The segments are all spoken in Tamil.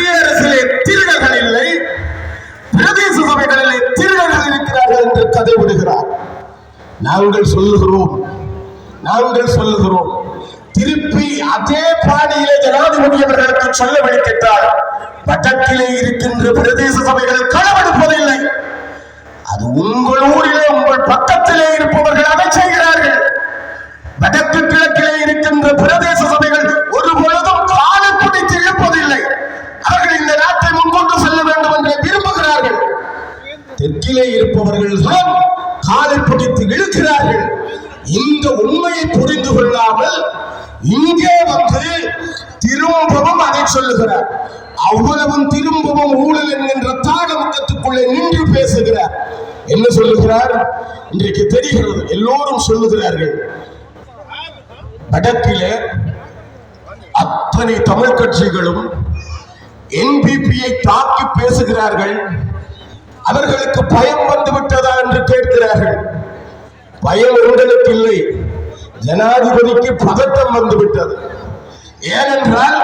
மத்திய அரசிலே திருடர்கள் இல்லை பிரதேச சபைகளிலே திருடர்கள் இருக்கிறார்கள் என்று கதை விடுகிறார் நாங்கள் சொல்லுகிறோம் நாங்கள் சொல்லுகிறோம். திருப்பி அதே பாணியிலே ஜனாதிபதி அவர்களுக்கு சொல்ல வைக்கின்றார் வடக்கிலே இருக்கின்ற பிரதேச சபைகள் களவெடுப்பதில்லை அது உங்கள் ஊரிலே உங்கள் பக்கத்திலே இருப்பவர்கள் அதை செய்கிறார்கள். வடக்கு கிழக்கிலே இருக்கின்ற பிரதேச சபை தெற்கிலே இருப்பவர்கள் தான் காலை பிடித்து இழுக்கிறார்கள். இந்த உண்மையை புரிந்து கொள்ளாமல் இங்கே வந்து திரும்பவும் அதை சொல்லுகிறார். அவ்வளவும் திரும்பவும் ஊழல் என்கின்ற தாளமுக்கத்துக்குள்ளே நின்று பேசுகிறார். என்ன சொல்லுகிறார்? இன்றைக்கு தெரிகிறது எல்லோரும் சொல்லுகிறார்கள். வடக்கிலே அத்தனை தமிழ் கட்சிகளும் என்பிபியை தாக்கி பேசுகிறார்கள். அவர்களுக்கு பயம் வந்து விட்டதா என்று கேட்கிறார்கள். பயம் எங்களுக்கு இல்லை. ஜனாதிபதிக்கு பதட்டம் வந்து விட்டது. ஏனென்றால்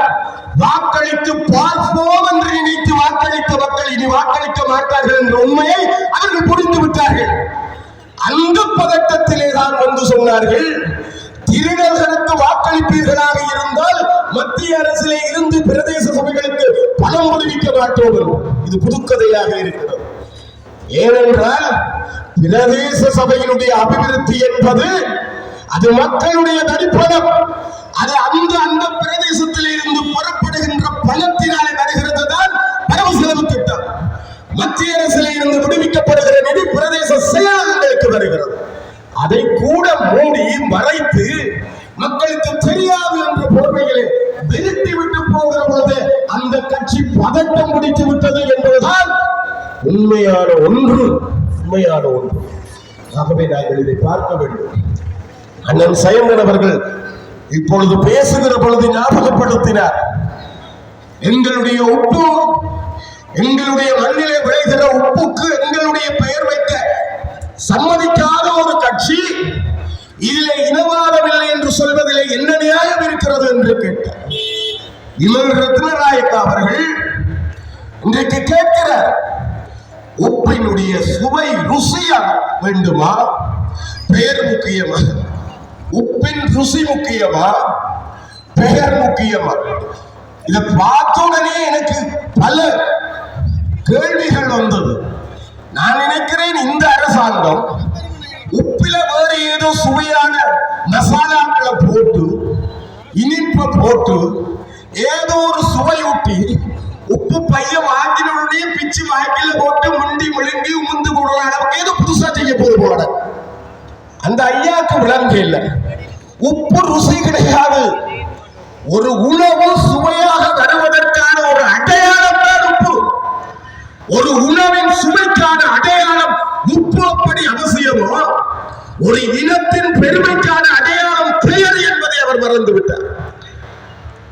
வாக்களித்து பார்ப்போம் என்று நினைத்து வாக்களித்த மக்கள் இனி வாக்களிக்க மாட்டார்கள் என்ற உண்மையை அவர்கள் புரிந்து விட்டார்கள். அந்த பதட்டத்திலே தான் வந்து சொன்னார்கள் திருடர்களுக்கு வாக்களிப்பீர்களாக இருந்தால் மத்திய அரசிலே இருந்து பிரதேச சபைகளுக்கு பணம் விடுவிக்க மாட்டோம். இது புதுக்கதையாக இருக்கிறது. ஏனென்றால் பிரதேச சபையினுடைய அபிவிருத்தி என்பது அது மக்களுடைய தனிப்பதம். அது அந்த அந்த பிரதேசத்தில் இருந்து புறப்படுகின்ற பணத்தினாலே வருகிறது தான் வரவு செலவு திட்டம். மத்திய அரசில் இருந்து விடுவிக்கப்படுகிற நிதி பிரதேச செயலகங்களுக்கு வருகிறது. அதை கூட மூடி மறைத்து மக்களுக்கு தெரியாது என்ற போர்வைகளை விரட்டி விட்டு போகிற பொழுது அந்த கட்சி பதட்டம் பிடித்து விட்டது என்பதுதான் உண்மையான ஒன்று உண்மையான ஒன்று. ஆகவே நாங்கள் இதை பார்க்க வேண்டும். அண்ணன் சயந்தன் அவர்கள் இப்பொழுது பேசுகிற பொழுது ஞாபகப்படுத்தினார். எங்களுடைய உப்பு எங்களுடைய மண்ணிலே விளைகிற உப்புக்கு எங்களுடைய பெயர் வைக்க சம்மதிக்காத ஒரு கட்சி இதிலே இனவாதம் இல்லை என்று சொல்வதிலே என்ன நியாயம் இருக்கிறது என்று கேட்டார். இமல் ரத்னராயக்கா அவர்கள் இன்றைக்கு கேட்கிறார். உப்பினுடைய சுவை ருசியா வேண்டுமா? பெயர் முக்கியமா? உப்பின் ருசி முக்கியமா? பெயர் முக்கியமா? இதை பார்த்த உடனே எனக்கு பல கேள்விகள் வந்தது. நான் நினைக்கிறேன் இந்த அரசாங்கம் உப்பில வேறு ஏதோ சுவையான மசாலாக்களை போட்டு இனிப்பை போட்டு ஏதோ ஒரு சுவையூட்டி உப்பு பைய வாங்கினுடைய பிச்சு வாக்கில போட்டு முண்டி முழுங்கி உமுந்து போடுற அளவுக்கு ஏதோ புதுசா செய்ய போது போல. அந்த ஐயாக்கு விளங்கு இல்லை. உப்பு ருசி கிடையாது. ஒரு உணவு சுவையாக வருவதற்கான ஒரு அடையாளம் தான் உப்பு. ஒரு உணவின் சுவைக்கான அடையாளம் உப்பு அப்படி அவசியமோ? ஒரு இனத்தின் பெருமைக்கான அடையாளம் பெயர் என்பதை அவர் மறந்து விட்டார்.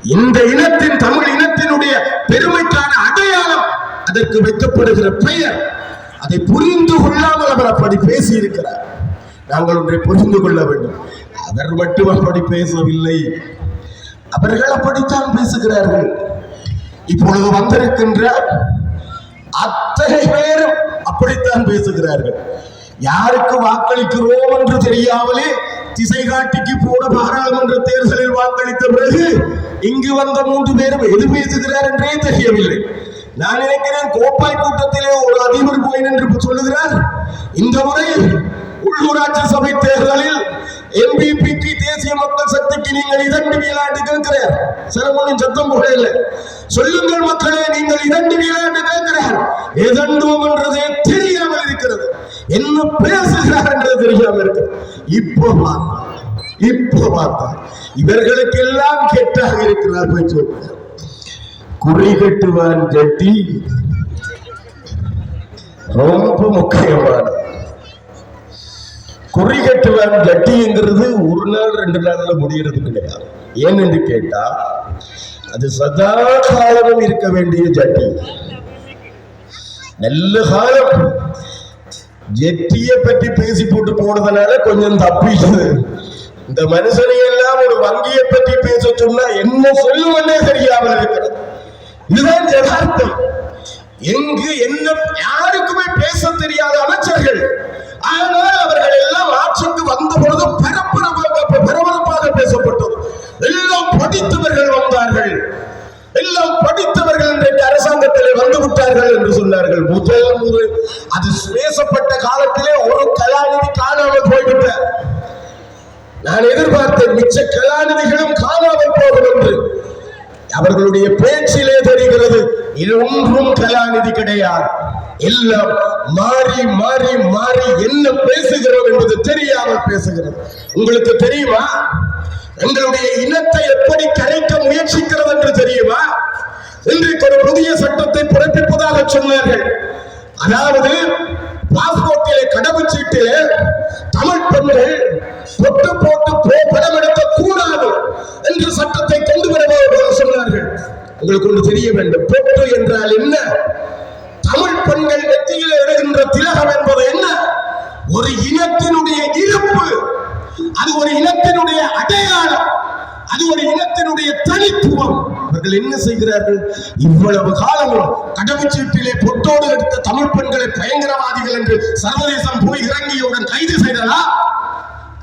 இந்த இனத்தின் தமிழ் இனத்தினுடைய பெருமைக்கான அடையாளம் அதற்கு வைக்கப்படுகிற பெயர். அதை புரிந்து கொள்ளாமல் அவர் அப்படி பேசி இருக்கிறார் நாங்கள் ஒன்றை புரிந்து கொள்ள வேண்டும். அவர் மட்டும் அப்படி பேசவில்லை. அவர்கள் அப்படித்தான் பேசுகிறார்கள். இப்பொழுது வந்திருக்கின்ற அத்தனை பேரும் அப்படித்தான் பேசுகிறார்கள். யாருக்கு வாக்களிக்கிறோம் என்று தெரியாமலே திசை காட்டிக்கு போன பாராளுமன்ற தேர்தலில் வாக்களித்த பிறகு இங்கு வந்த மூன்று பேரும் எது பேசுகிறார் என்றே தெரியவில்லை. நான் நினைக்கிறேன் கோப்பாய் கூட்டத்திலே ஒரு அதிபர் போய் என்று சொல்லுகிறார். இந்த முறை உள்ளூராட்சி சபை தேர்தலில் எம்பிபிக்கு தேசிய மக்கள் சக்திக்கு நீங்கள் இரண்டு வீலாண்டு கேட்கிறார். சிரமம் சத்தம் போட இல்லை சொல்லுங்கள் மக்களே நீங்கள் இரண்டு வீலாண்டு கேட்கிறார். எதண்டுவோம் என்றதே தெரியாமல் என்ன பேசுகிறார் என்று தெரியாம இருக்கு. இப்போ பார்த்தா இப்போ பார்த்தா இவர்களுக்கெல்லாம் கெட்டாக இருக்கிறார் போய் சொல்கிறார் குறி கட்டுவான் ஜட்டி. ரொம்ப முக்கியமான. குறி கட்டுவான் ஜட்டிங்கிறது ஒரு நாள் ரெண்டு நாள்ல முடிகிறது கிடையாது. ஏன்னு கேட்டா அது சதா காலமும் இருக்க வேண்டிய ஜட்டி. நல்ல காலம். ஜெட்டிய பற்றி பேசி போட்டு போனதுனால கொஞ்சம் தப்பிச்சது. இந்த மனுஷனை எல்லாம் ஒரு வங்கியை பற்றி பேச சொன்னா என்ன சொல்லுவனே தெரியாமல் இருக்கிறது இதுதான் யதார்த்தம். எங்கு என்ன யாருக்குமே பேச தெரியாத அமைச்சர்கள். ஆனால் அவர்கள் எல்லாம் ஆட்சிக்கு வந்த பொழுது பரபரப்பாக பரபரப்பாக பேசப்பட்டது. எல்லாம் படித்தவர்கள் வந்தார்கள். எல்லாம் படித்தவர்கள் இன்றைக்கு அரசாங்கத்திலே வந்து விட்டார்கள் என்று சொன்னார்கள். முதல் அது பேசப்பட்ட காலத்திலே ஒரு கலாநிதி காணாமல் போய்விட்டார் நான் எதிர்பார்த்த மிச்ச கலாநிதிகளும் காணாமல் போகும் என்று. அவர்களுடைய பேச்சிலே தெரிகிறது இது ஒன்றும் கலாநிதி கிடையாது. எல்லாம் மாறி மாறி மாறி என்ன பேசுகிறோம் என்பது தெரியாமல் பேசுகிறது. உங்களுக்கு தெரியுமா? எங்களுடைய இனத்தை எப்படி கரைக்க முயற்சிக்கிறது என்று தெரியுமா? இன்றைக்கு ஒரு புதிய சட்டத்தை பிறப்பிப்பதாக சொன்னார்கள். அதாவது பாஸ்போர்ட்டிலே கடவுச்சீட்டிலே தமிழ் பெண்கள் பொட்டு போட்டு போ படம் எடுக்க கூடாது என்று சட்டத்தை கொண்டு வருவதாக சொன்னார்கள். உங்களுக்கு ஒன்று தெரிய வேண்டும். பொட்டு என்றால் என்ன? தமிழ் பெண்கள் நெற்றியில் எழுகின்ற திலகம் என்பது என்ன? ஒரு இனத்தினுடைய இருப்பு. அது ஒரு இனத்தினுடைய அடையாளம். அது ஒரு இனத்தினுடைய தனித்துவம். அவர்கள் என்ன செய்கிறார்கள்? இவ்வளவு காலங்களும் கடவுச்சீட்டிலே பொட்டோடு எடுத்த தமிழ் பெண்களை பயங்கரவாதிகள் என்று சர்வதேசம் போய் இறங்கியவுடன் கைது செய்ததா?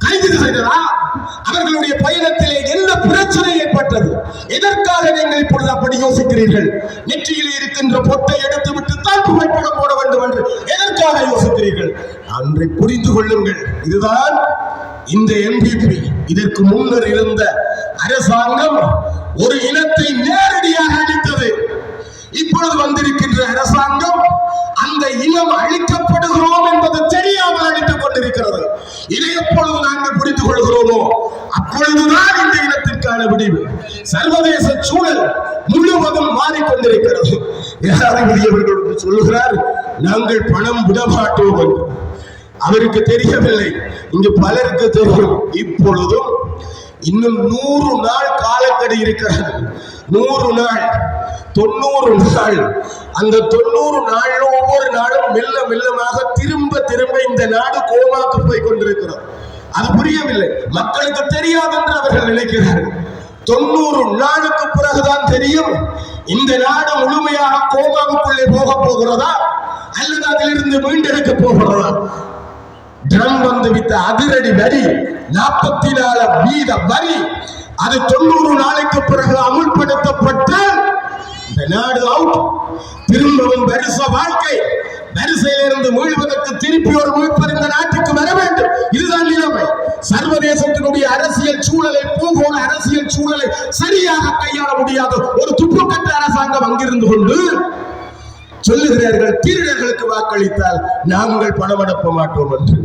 கைது செய்ததா அவர்களுடைய பயணத்திலே என்ன பிரச்சனை ஏற்பட்டது? எதற்காக நீங்கள் இப்பொழுது அப்படி யோசிக்கிறீர்கள்? நெற்றியில் இருக்கின்ற பொட்டை எடுத்து விட்டு தான் புகைப்படம் போட வேண்டும் என்று எதற்காக யோசிக்கிறீர்கள்? அன்றை புரிந்து கொள்ளுங்கள். இதுதான் இந்த எம்பிபி இதற்கு முன்னர் இருந்த அரசாங்கம் ஒரு இனத்தை நேரடியாக அளித்தது இப்பொழுது வந்திருக்கின்ற அரசாங்கம் அந்த இனம் அழிக்கப்படுகிறோம் சர்வதேச சூழல் முழுவதும் மாறிக்கொண்டிருக்கிறது. ஜனாதிபதி அவர்களுக்கு சொல்லுகிறார்? நாங்கள் பணம் விடமாட்டோம் என்று. அவருக்கு தெரியவில்லை. இங்கு பலருக்கு தெரியும். இப்பொழுதும் இன்னும் நூறு நாள் காலக்கடி இருக்கிறது. நூறு நாள் தொண்ணூறு நாள். அந்த தொண்ணூறு நாள் ஒவ்வொரு நாளும் மெல்ல மெல்லமாக திரும்ப திரும்ப இந்த நாடு கோமாக்கு போய் கொண்டிருக்கிறது. அது புரியவில்லை. மக்களுக்கு தெரியாது என்று அவர்கள் நினைக்கிறார்கள். தொண்ணூறு நாளுக்கு பிறகுதான் தெரியும். இந்த நாடு முழுமையாக கோமாவுக்குள்ளே போக போகிறதா? அல்லது அதிலிருந்து மீண்டெடுக்க போகிறதா? ட்ரம் வந்து வித்த அதிரடி வரி நாற்பத்தி நாலு வீத வரி அது தொண்ணூறு நாளைக்கு பிறகு அமுல்படுத்தப்பட்டு இந்த நாடு அவுட் திரும்பவும் வருஷ வாழ்க்கை. வரிசையிலிருந்து மீழ்வதற்கு திருப்பி ஒரு மீட்பர் இந்த நாட்டுக்கு வர வேண்டும். இதுதான் நிலைமை. சர்வதேசத்தினுடைய அரசியல் சூழலை பூகோள அரசியல் சூழலை சரியாக கையாள முடியாத ஒரு துப்புக்கட்ட அரசாங்கம் அங்கிருந்து கொண்டு சொல்லுகிறார்கள் திருடர்களுக்கு வாக்களித்தால் நாங்கள் பணம் அனுப்ப மாட்டோம் என்று.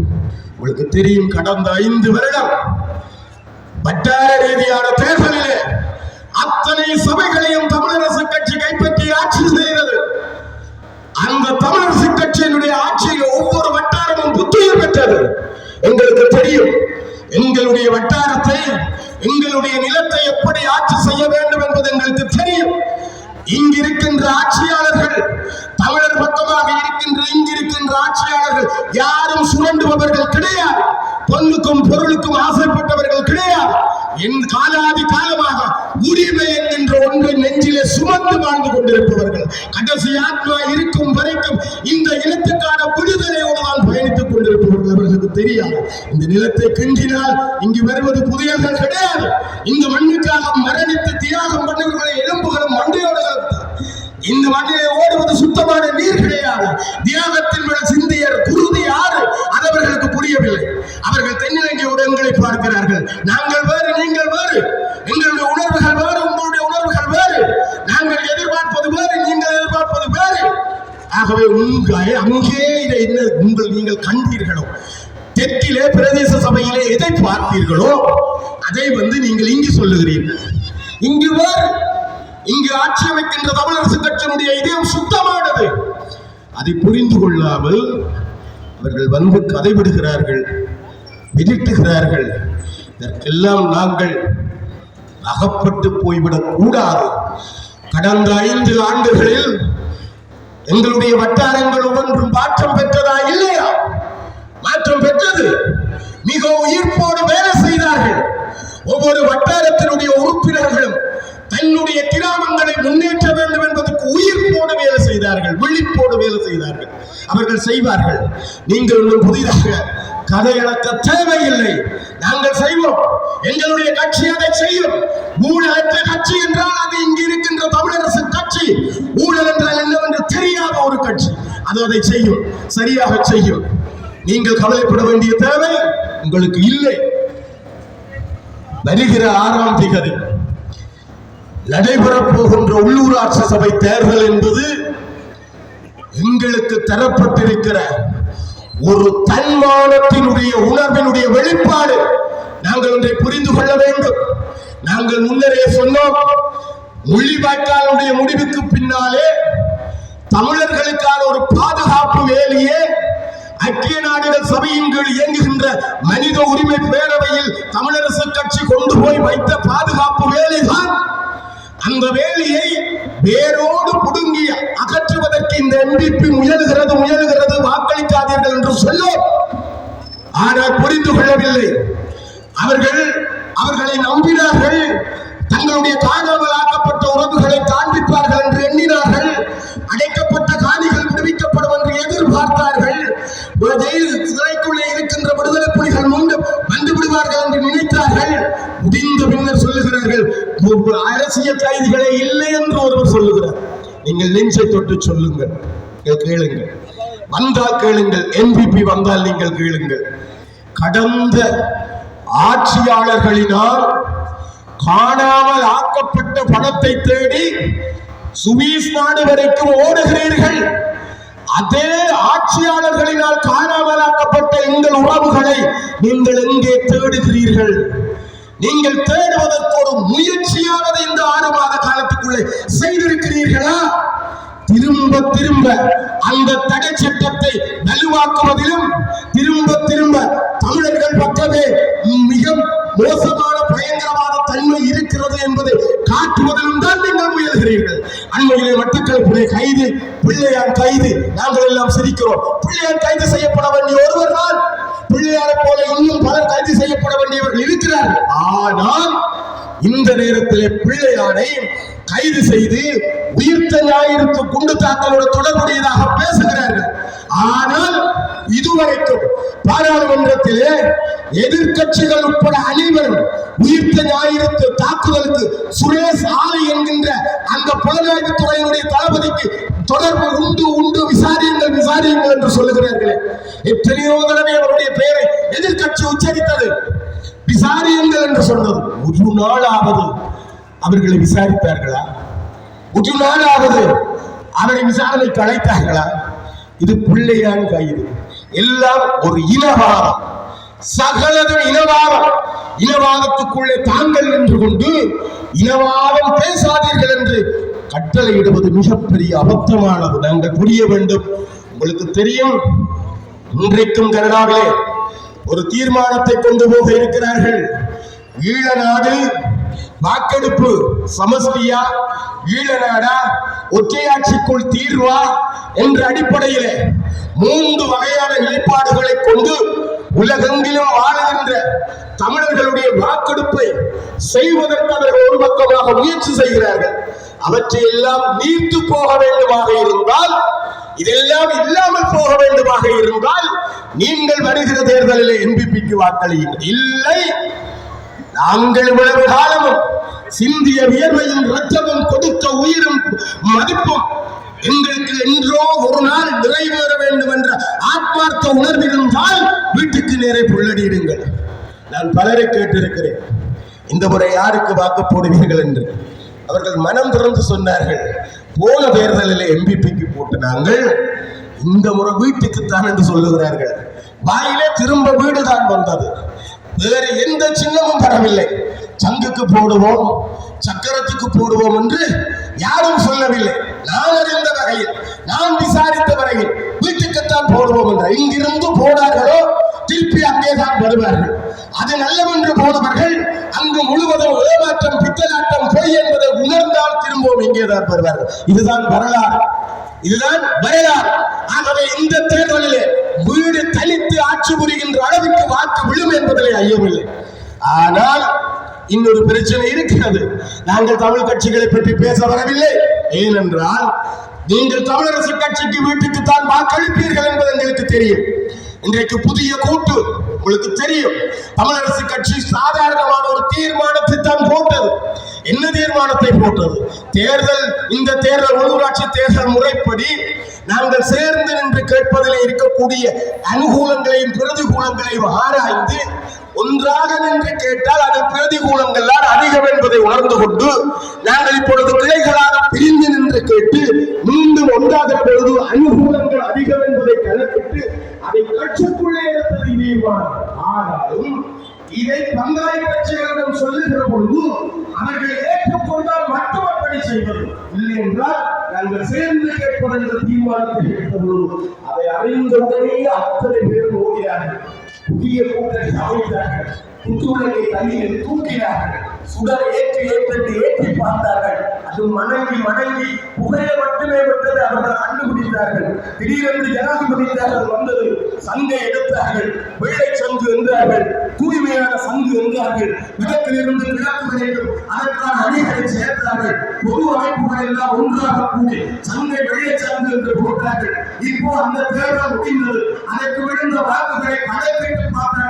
உங்களுக்கு தெரியும் கடந்த ஐந்து வருடம் வட்டார ரீதியான தேர்தலிலே அத்தனை சபைகளையும் தமிழரசு கட்சி கைப்பற்றி ஆட்சி செய்தது. அந்த தமிழரசு கட்சியினுடைய ஆட்சியில் ஒவ்வொரு வட்டாரமும் புத்துயிர் பெற்றது. எங்களுக்கு தெரியும். எங்களுடைய வட்டாரத்தை எங்களுடைய நிலத்தை எப்படி ஆட்சி செய்ய வேண்டும் என்பது எங்களுக்கு தெரியும். இங்கிருக்கின்ற ஆட்சியாளர்கள் தமிழர் பக்கமாக இருக்கின்ற இங்கிருக்கின்ற ஆட்சியாளர்கள் யாரும் சுரண்டுபவர்கள் கிடையாது. பொண்ணுக்கும் பொருளுக்கும் ஆசைப்பட்டவர்கள் கிடையாது. என் காலாதி காலமாக உரிமை என்கின்ற ஒன்றை நெஞ்சிலே சுமந்து வாழ்ந்து கொண்டிருப்போம். கடைசி ஆத்மா இருக்கும் வரைக்கும் இந்த இனத்துக்கான விடுதலையோடு தான் பயணித்துக் கொண்டிருப்பவர்கள் அவர்களுக்கு தெரியாது. இந்த நிலத்தை கிண்டினால் இங்கு வருவது புதியவர்கள் கிடையாது. இந்த மண்ணுக்காக மரணித்து தியாகம் பண்ணுகிற எலும்புகளும் மண்டையோடுகளும் இந்த மண்ணிலே ஓடுவது சுத்தமான நீர் கிடையாது. தியாகத்தின் மேல் சிந்தியர் குருதி யாரு? அது அவர்களுக்கு புரியவில்லை. அவர்கள் தென்னிலங்கையோடு எங்களை பார்க்கிறார்கள். நாங்கள் வேறு நீங்கள் ஆகவே உங்கள் அங்கே இதை என்ன உங்கள் நீங்கள் கண்டீர்களோ? தெற்கிலே பிரதேச சபையிலே எதை பார்த்தீர்களோ அதை வந்து நீங்கள் இங்கு சொல்லுகிறீர்கள் இங்கு வேறு இங்கு ஆட்சி அமைக்கின்ற தமிழரசு கட்சியினுடைய இதயம் சுத்தமானது. அதை புரிந்து கொள்ளாமல் அவர்கள் வந்து கதை விடுகிறார்கள் விதிட்டுகிறார்கள் இதற்கெல்லாம் நாங்கள் அகப்பட்டு போய்விடக் கூடாது. கடந்த ஐந்து ஆண்டுகளில் எங்களுடைய வட்டாரங்கள் ஒவ்வொன்றும் மாற்றம் பெற்றதா இல்லையா? மாற்றம் பெற்றது. மிக உயிர்ப்போடு வேலை செய்தார்கள். ஒவ்வொரு வட்டாரத்தினுடைய உறுப்பினர்களும் தன்னுடைய கிராமங்களை முன்னேற்ற வேண்டும் என்பதற்கு உயிர்ப்போடு வேலை செய்தார்கள் விழிப்போடு வேலை செய்தார்கள். அவர்கள் செய்வார்கள். நீங்கள் புதிதாக கதை இழக்க தேவையில்லை. நாங்கள் செய்வோம். எங்களுடைய கட்சி அதை செய்யும். ஊழலற்ற கட்சி என்றால் அது இங்கு இருக்கின்ற தமிழரசு கட்சி. ஊழல் என்றால் என்னவென்று தெரியாத ஒரு கட்சி. அது அதை செய்யும். சரியாக செய்யும். நீங்கள் கவலைப்பட வேண்டிய தேவை உங்களுக்கு இல்லை. வருகிற ஆறாம் திகதி நடைபெறப் போகின்ற உள்ளூராட்சி சபை தேர்தல் என்பது எங்களுக்கு தரப்பட்டிருக்கிற ஒரு தன்மானத்தினுடைய உணர்வினுடைய வெளிப்பாடு நாங்கள் ஒன்றை புரிந்து கொள்ள வேண்டும். நாங்கள் முன்னரே சொன்னோம் முள்ளிவாய்க்காலுடைய முடிவுக்கு பின்னாலே தமிழர்களுக்கான ஒரு பாதுகாப்பு வேலையே ஐக்கிய நாடுகள் சபையின் கீழ் இயங்குகின்ற மனித உரிமை பேரவையில் தமிழரசு கட்சி கொண்டு போய் வைத்த பாதுகாப்பு வேலைதான். அந்த வேலையை வேரோடு புடுங்கி அகற்றுவதற்கு இந்த எம்பிபி முயல்கிறது முயல்கிறது வாக்களிக்காதீர்கள் என்று சொல்லும். ஆனால் புரிந்து கொள்ளவில்லை. அவர்கள் அவர்களை நம்பினார்கள். தங்களுடைய காணாமல் அரசியல் கைதிகளே இல்லை என்று ஒருவர் சொல்லுகிறார். நீங்கள் நெஞ்சை தொட்டு சொல்லுங்கள் கேளுங்கள். வந்தால் கேளுங்கள் என்பிபி வந்தால் நீங்கள் கேளுங்கள். கடந்த ஆட்சியாளர்களினால் காணாமல் ஆக்கப்பட்ட பணத்தை தேடி சுவீஸ் நாடு வரைக்கும் ஓடுகிறீர்கள். அதே ஆட்சியாளர்களினால் காணாமல் ஆக்கப்பட்ட எங்கள் உறவுகளை நீங்கள் எங்கே தேடுகிறீர்கள்? நீங்கள் தேடுவதற்கு முயற்சியானது முயற்சியாவது இந்த ஆறு மாத காலத்துக்குள்ளே செய்திருக்கிறீர்களா? திரும்ப திரும்ப அந்த தடை சட்டத்தை வலுவாக்குவதிலும் திரும்ப திரும்ப தமிழர்கள் பக்கமே மிக மோசமான பயங்கரவாத தன்மை இருக்கிறது என்பதை காட்டுவதிலும் தான் நீங்கள் முயல்கிறீர்கள். அண்மையிலே வட்டக்களப்பிலே கைது பிள்ளையான் கைது நாங்கள் எல்லாம் சிரிக்கிறோம். பிள்ளையான் கைது செய்யப்பட வேண்டிய ஒருவர் தான். பிள்ளையாரை போல இன்னும் பலர் கைது செய்யப்பட வேண்டியவர்கள் இருக்கிறார்கள். ஆனால் இந்த நேரத்திலே பிள்ளையாரை கைது செய்து உயிர்த்த ஞாயிறுக்கு குண்டு தாக்கலோடு தொடர்புடையதாக பேசுகிறார்கள். ஆனால் இதுவரைக்கும் பாராளுமன்றத்திலே எதிர்க்கட்சிகள் உட்பட அனைவரும் உயிர்த்த ஞாயிறு தாக்குதலுக்கு சுரேஷ் ஆலை என்கின்ற அந்த புலனாய்வு துறையினுடைய தளபதிக்கு தொடர்பு உண்டு உண்டு. விசாரியுங்கள் விசாரியுங்கள் என்று சொல்லுகிறார்களே. எத்தனையோ தடவை அவருடைய பெயரை எதிர்க்கட்சி உச்சரித்தது. விசாரியுங்கள் என்று சொன்னது. ஒரு நாளாவது அவர்களை விசாரித்தார்களா? ஒரு நாளாவது அவரை விசாரணைக்கு அழைத்தார்களா? இது பிள்ளையான் கைது. எல்லாம் ஒரு இனவாதம். சகலதும் இனவாதம். இனவாதத்துக்குள்ளே தாங்கள் நின்று கொண்டு இனவாதம் பேசாதீர்கள் என்று கட்டளையிடுவது மிகப்பெரிய அபத்தமானது. நாங்கள் புரிய வேண்டும். உங்களுக்கு தெரியும் இன்றைக்கும் கனடாவிலே ஒரு தீர்மானத்தை கொண்டு போக இருக்கிறார்கள். ஈழ நாடு வாக்கெடுப்பு சமஸ்டியா ஈழ நாடா ஒற்றையாட்சிக்குள் தீர்வா என்ற அடிப்படையிலே மூன்று வகையான நிலைப்பாடுகளை கொண்டு உலகெங்கிலும் வாழ்கின்ற தமிழர்களுடைய வாக்கெடுப்பை செய்வதற்கு அவர்கள் ஒரு பக்கமாக முயற்சி செய்கிறார்கள். அவற்றை எல்லாம் நீர்த்து போக வேண்டுமாக இருந்தால் இதெல்லாம் இல்லாமல் போக வேண்டுமாக இருந்தால் நீங்கள் வருகிற தேர்தலில் என்பிபிக்கு வாக்களியுங்கள். இல்லை நாங்கள் இவ்வளவு காலமும் சிந்திய வியர்வையும் ரத்தமும் கொடுத்த உயிரும் மதிப்பும் எங்களுக்கு என்றோ ஒரு நாள் நிறைவேற வேண்டும் என்ற ஆத்மார்த்த உணர்வு தான் வீட்டுக்கு நேரே புள்ளடியிடுங்கள் நான் பலரை கேட்டிருக்கிறேன். இந்த முறை யாருக்கு வாக்கு போடுவீர்கள் என்று? அவர்கள் மனம் திறந்து சொன்னார்கள் போன தேர்தலில் எம்பிபிக்கு போட்டு நாங்கள் இந்த முறை வீட்டுக்குத்தான் என்று சொல்லுகிறார்கள். வாயிலே திரும்ப வீடு தான் வந்தது. வேறு எந்த சின்னமும் தரவில்லை சங்குக்கு போடுவோம் சக்கரத்துக்கு போடுவோம் என்று யாரும் சொல்லவில்லை. நான் அறிந்த வகையில்? நான் விசாரித்த வரையில் வீட்டுக்குத்தான் போடுவோம் என்ற. இங்கிருந்து போனார்களோ திருப்பி அங்கேதான் வருவார்கள். அது நல்லவென்று போனவர்கள் அங்கு முழுவதும் ஏமாற்றம் பித்தலாட்டம் பொய் என்பதை உணர்ந்தால் திரும்பவும் இங்கேதான் வருவார்கள். இதுதான் வரலாறு. இதுதான் வரலாறு. ஆகவே இந்த தேர்தலிலே வீடு தலித்து ஆட்சி புரிகின்ற அளவுக்கு வாக்கு விழும் என்பதிலே ஐயமில்லை. ஆனால் இன்னொரு பிரச்சனை இருக்கிறது. நாங்கள் தமிழ் கட்சிகளை பற்றி பேச வரவில்லை. ஏனென்றால் நீங்கள் தமிழரசு கட்சிக்கு வீட்டுக்கு தான் வாக்களிப்பீர்கள் என்பது எங்களுக்கு தெரியும். இன்றைக்கு புதிய கூட்டு உங்களுக்கு தெரியும். தமிழரசு கட்சி சாதாரணமான ஒரு தீர்மானத்தை தான் போட்டது. என்ன தீர்மானத்தை போட்டது? தேர்தல் இந்த தேர்தல் உள்ளூராட்சி தேர்தல் முறைப்படி நாங்கள் சேர்ந்து நின்று கேட்பதில் இருக்கக்கூடிய அனுகூலங்களையும் பிரதிகூலங்களையும் ஆராய்ந்து ஒன்றாக நின்று கேட்டால் அது பிரதிகூலங்கள் தான் அதிகம் என்பதை உணர்ந்து கொண்டு நாங்கள் இப்பொழுது கிளைகளாக பிரிந்து நின்று கேட்டு மீண்டும் ஒன்றாகிற பொழுது அனுகூலங்கள் அதிகம் என்பதை கணக்கிட்டு அதை கட்சிக்குள்ளே எடுத்தது தீர்மானம் ஆனாலும் இதை பங்காளி கட்சிகளிடம் சொல்லுகிற பொழுது அவர்கள் ஏற்றுக்கொண்டால் மட்டும் அப்படி செய்வது இல்லை என்றால் நாங்கள் சேர்ந்து கேட்பது என்ற தீர்மானத்தை எடுத்த பொழுது அதை அறிந்தவுடனே அத்தனை கூட்டத்தை அமைத்தார்கள் புத்துணர்வை தண்ணியில் தூக்கினார்கள். சுடர் ஏற்றி ஏற்றி ஏற்றி பார்த்தார்கள். அது மணங்கி மணங்கி புகைய மட்டுமே விட்டது அவர்கள் கண்டுபிடித்தார்கள் திடீரென்று ஜனாதிபதி தேர்தல் வந்தது. சங்கை எடுத்தார்கள். வெள்ளை சங்கு என்றார்கள் தூய்மையான சங்கு என்றார்கள் விளக்கிலிருந்து கிழக்கு வரைக்கும் அதற்கான அணிகளை சேர்த்தார்கள். பொது அமைப்புகள் எல்லாம் ஒன்றாக கூடி சங்கை வெள்ளை சங்கு என்று போட்டார்கள். இப்போ அந்த தேர்தல் முடிந்தது. அதற்கு விழுந்த வாக்குகளை கணக்கிட்டு பார்த்தார்கள்.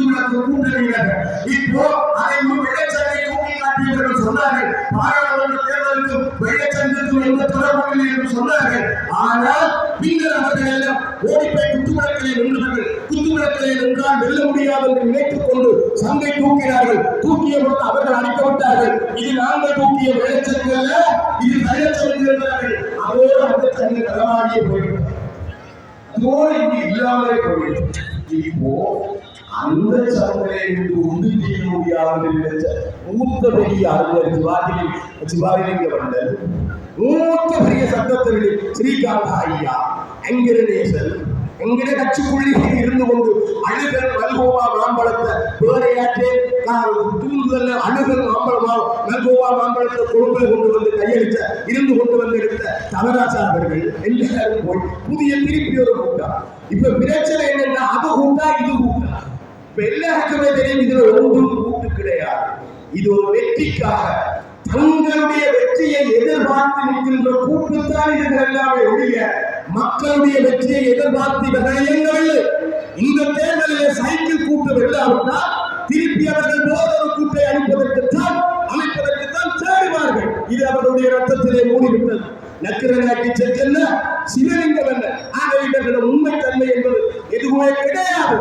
அந்த குத்துவிளக்கு கூட்டணியினர் இப்போ அதை வெள்ளச்சந்தை தூக்கி காட்டியவர்கள் சொன்னார்கள். பாராளுமன்ற தேர்தலுக்கு வெள்ளச்சந்தத்துக்கு எந்த தொடர்பும் இல்லை என்று சொன்னார்கள். ஆனால் பின்னர் அவர்கள் எல்லாம் ஓடிப்போய் குத்துவிளக்கிலே நின்றார்கள். குத்துவிளக்கிலே நின்றால் வெல்ல முடியாது என்று நினைத்துக் கொண்டு சங்கை தூக்கினார்கள். தூக்கிய போது அவர்கள் அடிக்கப்பட்டார்கள் இது நாங்கள் தூக்கிய வெள்ளச்சங்கு அல்ல இது வெள்ளச்சங்கு என்றார்கள். அதோடு அந்த சங்கு களமாடியே போய்விட்டது அதோடு இங்கு இல்லாமலே போய்விட்டது இப்போ அந்த சங்கரை இன்று உண்டு செய்யக்கூடிய அவர்கள் மூத்த பெரிய அருள் சிவாஜி சிவாஜிலிங்க வந்தல் மூத்த பெரிய சட்டத்திற்கு ஸ்ரீகாந்த ஐயா அங்கிரணேசன் எங்கிற கட்சிக்குள்ளே இருந்து கொண்டு அழுகல் மல்கோவா மாம்பழத்தை பேரையாற்றே தூண்டுதல் அழுகல் மாம்பழமா மல்கோவா மாம்பழத்தை கொழும்பை கொண்டு வந்து கையளித்த இருந்து கொண்டு வந்து எடுத்த தவராசா அவர்கள் எல்லாரும் போய் புதிய திருப்பி ஒரு கூட்டம். இப்ப பிரச்சனை என்னன்னா அது கூட்டா இது கூட்டா. எல்லாருக்குமே தெரியும் இதுல ஒன்றும் கூட்டு கிடையாது. இது ஒரு வெற்றிக்காக. தங்களுடைய வெற்றியை எதிர்பார்த்து நிற்கின்ற கூட்டுத்தான் இதுகள் எல்லாமே ஒழிய மக்களுடைய வெற்றியை எதிர்பார்த்து இவர்கள் இந்த தேர்தலில் சைக்கிள் கூட்டம் இல்லாவிட்டால் திருப்பி அவர்கள் போதொரு கூட்டை அளிப்பதற்குத்தான் அமைப்பதற்குத்தான் தேடுவார்கள். இது அவர்களுடைய ரத்தத்திலே மூடிவிட்டது. நக்கிரனாக்கி செல்ல சிவலிங்கம் என்ன ஆக இவர்களிடம் உண்மை தன்மை என்பது எதுவுமே கிடையாது.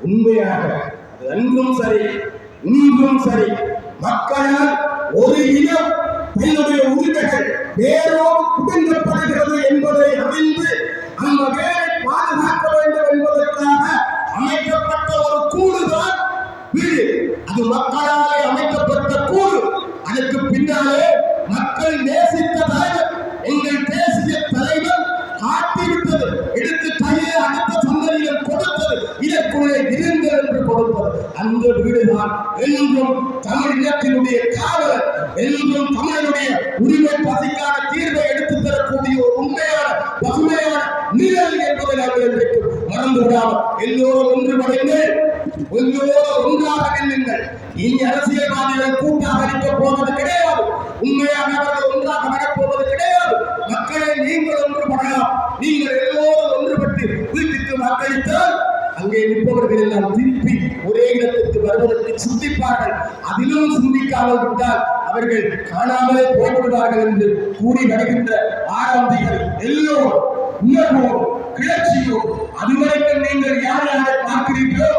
உண்மையாக அது அன்றும் சரி இன்றும் சரி மக்களால் ஒரு இனம் தன்னுடைய உரிமைகள் வேரோடு குடுங்கப்படுகிறது என்பதை அறிந்து அந்த வேரை பாதுகாக்க வேண்டும் என்பதற்காக அமைக்கப்பட்ட ஒரு கூடுதான் வீடு. அது மக்கள் எல்லோரும் ஒன்றாக நில்லுங்கள் இனி அரசியல்வாதிகள் கூட்டாக இருக்க போவது கிடையாது. உண்மையாக அவர்கள் ஒன்றாக நடப்போவது கிடையாது. மக்களை நீங்கள் ஒன்றுபடலாம் நீங்கள் எல்லோரும் ஒன்றுபட்டு வீட்டுக்கு வாக்களித்தால் அங்கே நிற்பவர்கள் எல்லாம் திருப்பி ஒரே இடத்திற்கு வருவதற்கு சிந்திப்பார்கள். அதிலும் சிந்திக்காமல் விட்டால் அவர்கள் காணாமலே போய்விடுவார்கள் என்று கூறி வருகின்ற ஆரம்பிகள் எல்லோரும் உணர்வோம் கிளர்ச்சியோ அதுவரைக்கும் நீங்கள் யார் யாரை பார்க்கிறீர்களோ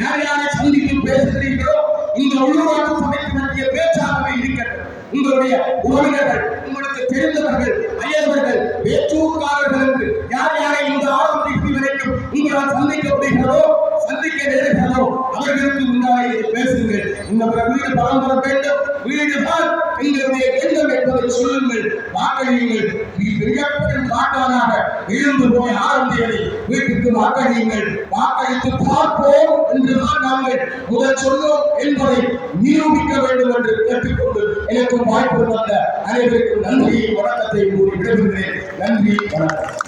யார் யாரை சந்தித்து பேசுகிறீர்களோ இந்த உள்ளூராட்சி சபைக்கு பற்றிய பேச்சாகவே இருக்கிறது உங்களுடைய உறவினர்கள் உங்களுக்கு தெரிந்தவர்கள் அயல்வர்கள் வேற்றூர்காரர்கள் யார் யாரை இந்த ஆரம்பத்தில் வரைக்கும் உங்களால் சந்திக்க முடிகிறதோ சந்திக்க நேருகிறதோ அவர்களுக்கு முன்னாலே இதை பேசுங்கள். இந்த வீடு பலம் பெற வேண்டும். வீடுதான் எங்களுடைய எண்ணம் என்பதை சொல்லுங்கள். வாக்களியுங்கள். மிகப்பெரும் வாக்காளராக எழுந்து போய் ஆரம்பியதை வீட்டுக்கு வாக்களியுங்கள். வாக்களித்து பார்ப்போம். என்றுதான் நாங்கள் முதல் சொன்னோம் என்பதை நிரூபிக்க வேண்டும் என்று கேட்டுக்கொண்டு எனக்கு வாய்ப்பு தந்த அனைவருக்கும் நன்றியை வணக்கத்தை கூறி விடைபெறுகிறேன். நன்றி வணக்கம்.